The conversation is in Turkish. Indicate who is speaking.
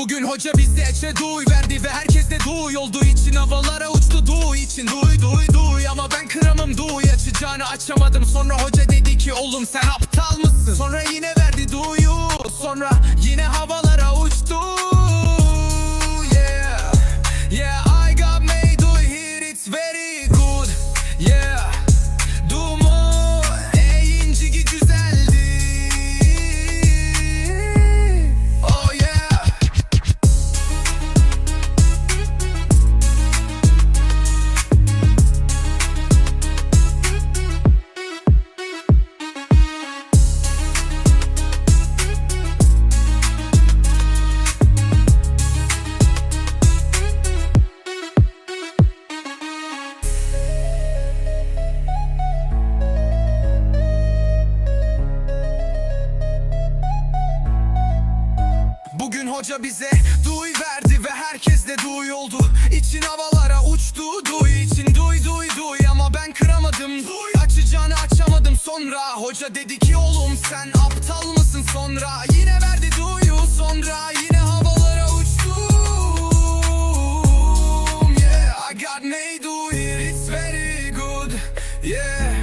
Speaker 1: Bugün hoca bize eçe duy verdi ve herkes de duy. Olduğu için havalara uçtu duy için. Duy duy duy Ama ben kıramım duy. Açacağını açamadım. Sonra hoca dedi ki oğlum sen aptal mısın? Sonra yine verdi duyu. Sonra yine havalara hoca bize duy verdi ve herkes de duy oldu. İçin havalara uçtu duy için duy duy duy. Ama ben kıramadım. Duy. Açacağını açamadım. Sonra hoca dedi ki oğlum sen aptal mısın? Sonra Yine verdi duyu. Sonra yine havalara uçtum. Yeah I got made do it it's very good. Yeah.